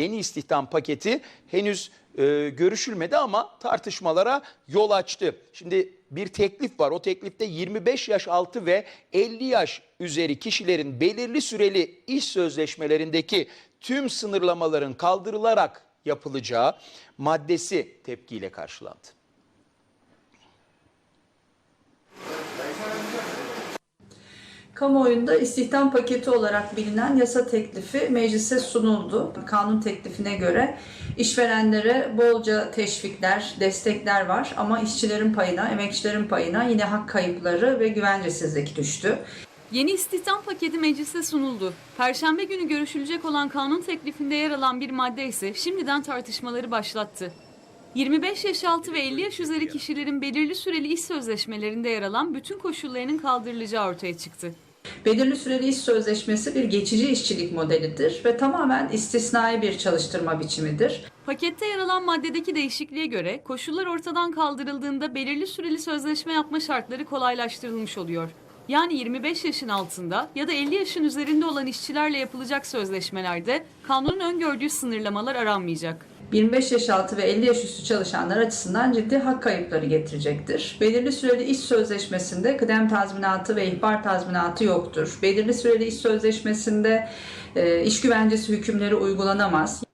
Yeni istihdam paketi henüz e, görüşülmedi ama tartışmalara yol açtı. Şimdi bir teklif var. O teklifte 25 yaş altı ve 50 yaş üzeri kişilerin belirli süreli iş sözleşmelerindeki tüm sınırlamaların kaldırılarak yapılacağı maddesi tepkiyle karşılandı. Kamuoyunda istihdam paketi olarak bilinen yasa teklifi meclise sunuldu. Kanun teklifine göre işverenlere bolca teşvikler, destekler var ama işçilerin payına, emekçilerin payına yine hak kayıpları ve güvencesizlik düştü. Yeni istihdam paketi meclise sunuldu. Perşembe günü görüşülecek olan kanun teklifinde yer alan bir madde ise şimdiden tartışmaları başlattı. 25 yaş altı ve 50 yaş üzeri kişilerin belirli süreli iş sözleşmelerinde yer alan bütün koşullarının kaldırılacağı ortaya çıktı. Belirli süreli iş sözleşmesi bir geçici işçilik modelidir ve tamamen istisnai bir çalıştırma biçimidir. Pakette yer alan maddedeki değişikliğe göre koşullar ortadan kaldırıldığında belirli süreli sözleşme yapma şartları kolaylaştırılmış oluyor. Yani 25 yaşın altında ya da 50 yaşın üzerinde olan işçilerle yapılacak sözleşmelerde kanunun öngördüğü sınırlamalar aranmayacak. 25 yaş altı ve 50 yaş üstü çalışanlar açısından ciddi hak kayıpları getirecektir. Belirli süreli iş sözleşmesinde kıdem tazminatı ve ihbar tazminatı yoktur. Belirli süreli iş sözleşmesinde e, iş güvencesi hükümleri uygulanamaz.